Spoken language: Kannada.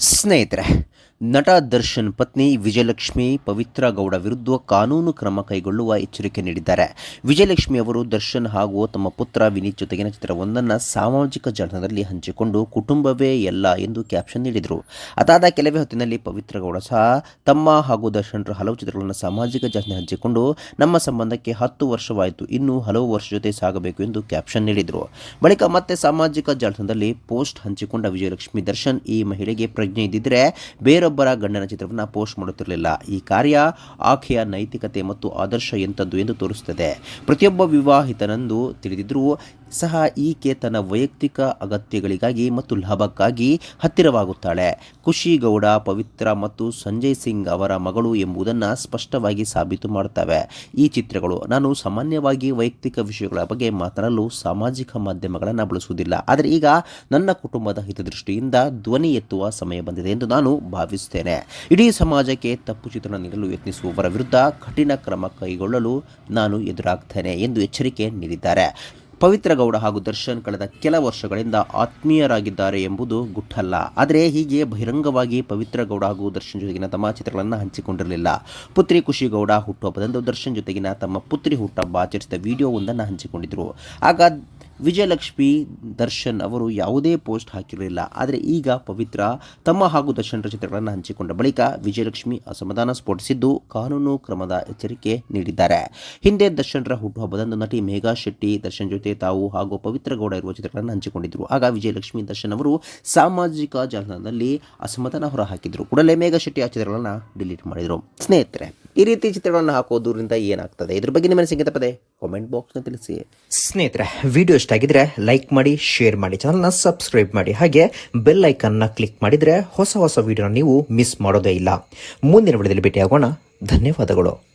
ಸ್ನೇಹಿತರೆ ನಟ ದರ್ಶನ್ ಪತ್ನಿ ವಿಜಯಲಕ್ಷ್ಮಿ ಪವಿತ್ರ ಗೌಡ ವಿರುದ್ಧ ಕಾನೂನು ಕ್ರಮ ಕೈಗೊಳ್ಳುವ ಎಚ್ಚರಿಕೆ ನೀಡಿದ್ದಾರೆ. ವಿಜಯಲಕ್ಷ್ಮಿ ಅವರು ದರ್ಶನ್ ಹಾಗೂ ತಮ್ಮ ಪುತ್ರ ವಿನೀತ್ ಜೊತೆಗಿನ ಚಿತ್ರವೊಂದನ್ನು ಸಾಮಾಜಿಕ ಜಾಲತಾಣದಲ್ಲಿ ಹಂಚಿಕೊಂಡು ಕುಟುಂಬವೇ ಎಲ್ಲ ಎಂದು ಕ್ಯಾಪ್ಷನ್ ನೀಡಿದರು. ಅದಾದ ಕೆಲವೇ ಹೊತ್ತಿನಲ್ಲಿ ಪವಿತ್ರ ಗೌಡ ಸಹ ತಮ್ಮ ಹಾಗೂ ದರ್ಶನ್ರ ಹಲವು ಚಿತ್ರಗಳನ್ನು ಸಾಮಾಜಿಕ ಜಾಲತಾಣ ಹಂಚಿಕೊಂಡು ನಮ್ಮ ಸಂಬಂಧಕ್ಕೆ ಹತ್ತು ವರ್ಷವಾಯಿತು, ಇನ್ನೂ ಹಲವು ವರ್ಷ ಜೊತೆ ಸಾಗಬೇಕು ಎಂದು ಕ್ಯಾಪ್ಷನ್ ನೀಡಿದರು. ಬಳಿಕ ಮತ್ತೆ ಸಾಮಾಜಿಕ ಜಾಲತಾಣದಲ್ಲಿ ಪೋಸ್ಟ್ ಹಂಚಿಕೊಂಡ ವಿಜಯಲಕ್ಷ್ಮಿ ದರ್ಶನ್ ಈ ಮಹಿಳೆಗೆ ಪ್ರಜ್ಞೆ ಇದ್ದಿದ್ರೆ ಬೇರೊಬ್ಬರ ಗಂಡನ ಚಿತ್ರವನ್ನು ಪೋಸ್ಟ್ ಮಾಡುತ್ತಿರಲಿಲ್ಲ. ಈ ಕಾರ್ಯ ಆಕೆಯ ನೈತಿಕತೆ ಮತ್ತು ಆದರ್ಶ ಎಂಥದ್ದು ಎಂದು ತೋರಿಸುತ್ತದೆ. ಪ್ರತಿಯೊಬ್ಬ ವಿವಾಹಿತನಂದು ತಿಳಿದಿದ್ರು ಸಹ ಈಕೆ ತನ್ನ ವೈಯಕ್ತಿಕ ಅಗತ್ಯಗಳಿಗಾಗಿ ಮತ್ತು ಲಾಭಕ್ಕಾಗಿ ಹತ್ತಿರವಾಗುತ್ತಾಳೆ. ಖುಷಿ ಗೌಡ, ಪವಿತ್ರ ಮತ್ತು ಸಂಜಯ್ ಸಿಂಗ್ ಅವರ ಮಗಳು ಎಂಬುದನ್ನು ಸ್ಪಷ್ಟವಾಗಿ ಸಾಬೀತು ಮಾಡುತ್ತವೆ. ಈ ಚಿತ್ರಗಳು ನಾನು ಸಾಮಾನ್ಯವಾಗಿ ವೈಯಕ್ತಿಕ ವಿಷಯಗಳ ಬಗ್ಗೆ ಮಾತನಾಡಲು ಸಾಮಾಜಿಕ ಮಾಧ್ಯಮಗಳನ್ನು ಬಳಸುವುದಿಲ್ಲ. ಆದರೆ ಈಗ ನನ್ನ ಕುಟುಂಬದ ಹಿತದೃಷ್ಟಿಯಿಂದ ಧ್ವನಿ ಎತ್ತುವ ಸಮಯ ಬಂದಿದೆ ಎಂದು ನಾನು ಭಾವಿಸುತ್ತೇನೆ. ಇಡೀ ಸಮಾಜಕ್ಕೆ ತಪ್ಪು ಚಿತ್ರಣ ನೀಡಲು ಯತ್ನಿಸುವವರ ವಿರುದ್ಧ ಕಠಿಣ ಕ್ರಮ ಕೈಗೊಳ್ಳಲು ನಾನು ಎದುರಾಗ್ತೇನೆ ಎಂದು ಎಚ್ಚರಿಕೆ ನೀಡಿದ್ದಾರೆ. ಪವಿತ್ರ ಗೌಡ ಹಾಗೂ ದರ್ಶನ್ ಕಳೆದ ಕೆಲ ವರ್ಷಗಳಿಂದ ಆತ್ಮೀಯರಾಗಿದ್ದಾರೆ ಎಂಬುದು ಗುಟ್ಟಲ್ಲ. ಆದರೆ ಹೀಗೆ ಬಹಿರಂಗವಾಗಿ ಪವಿತ್ರ ಗೌಡ ಹಾಗೂ ದರ್ಶನ್ ಜೊತೆಗಿನ ತಮ್ಮ ಚಿತ್ರಗಳನ್ನು ಹಂಚಿಕೊಂಡಿರಲಿಲ್ಲ. ಪುತ್ರಿ ಖುಷಿ ಗೌಡ ಹುಟ್ಟುಹಬ್ಬದಂದು ದರ್ಶನ್ ಜೊತೆಗಿನ ತಮ್ಮ ಪುತ್ರಿ ಹುಟ್ಟಹಬ್ಬ ಆಚರಿಸಿದ ವಿಡಿಯೋವೊಂದನ್ನು ಹಂಚಿಕೊಂಡಿದ್ದರು ಆಗ ವಿಜಯಲಕ್ಷ್ಮಿ ದರ್ಶನ್ ಅವರು ಯಾವುದೇ ಪೋಸ್ಟ್ ಹಾಕಿರಲಿಲ್ಲ. ಆದರೆ ಈಗ ಪವಿತ್ರ ತಮ್ಮ ಹಾಗೂ ದರ್ಶನ್ರ ಚಿತ್ರಗಳನ್ನು ಹಂಚಿಕೊಂಡ ಬಳಿಕ ವಿಜಯಲಕ್ಷ್ಮಿ ಅಸಮಾಧಾನ ಸ್ಫೋಟಿಸಿದ್ದು ಕಾನೂನು ಕ್ರಮದ ಎಚ್ಚರಿಕೆ ನೀಡಿದ್ದಾರೆ. ಹಿಂದೆ ದರ್ಶನ್ರ ಹುಟ್ಟುಹಬ್ಬದಂದು ನಟಿ ಮೇಘಾ ಶೆಟ್ಟಿ, ದರ್ಶನ್ ಜೊತೆ ತಾವು ಹಾಗೂ ಪವಿತ್ರ ಗೌಡ ಇರುವ ಚಿತ್ರಗಳನ್ನು ಹಂಚಿಕೊಂಡಿದ್ದರು ಆಗ ವಿಜಯಲಕ್ಷ್ಮಿ ದರ್ಶನ್ ಅವರು ಸಾಮಾಜಿಕ ಜಾಲತಾಣದಲ್ಲಿ ಅಸಮಾಧಾನ ಹೊರಹಾಕಿದ್ರು. ಕೂಡಲೇ ಮೇಘಾ ಶೆಟ್ಟಿ ಆ ಚಿತ್ರಗಳನ್ನು ಡಿಲೀಟ್ ಮಾಡಿದರು. ಸ್ನೇಹಿತರೆ ಈ ರೀತಿ ಚಿತ್ರಗಳನ್ನು ಹಾಕೋದ್ರಿಂದ ಏನಾಗ್ತದೆ? ಇದ್ರ ಬಗ್ಗೆ ನಿಮ್ಮ ಸಂಗೀತ ಪದೇ ಕಾಮೆಂಟ್ ಬಾಕ್ಸ್ನ ತಿಳಿಸಿ. ಸ್ನೇಹಿತರೆ ವಿಡಿಯೋ ಇಷ್ಟ ಆಗಿದ್ರೆ ಲೈಕ್ ಮಾಡಿ ಶೇರ್ ಮಾಡಿ ಚಾನಲ್ನ ಸಬ್ಸ್ಕ್ರೈಬ್ ಮಾಡಿ. ಹಾಗೆ ಬೆಲ್ ಐಕನ್ನ ಕ್ಲಿಕ್ ಮಾಡಿದ್ರೆ ಹೊಸ ಹೊಸ ವಿಡಿಯೋನ ನೀವು ಮಿಸ್ ಮಾಡೋದೇ ಇಲ್ಲ. ಮುಂದಿನ ವಿಡಿಯೋದಲ್ಲಿ ಭೇಟಿಯಾಗೋಣ. ಧನ್ಯವಾದಗಳು.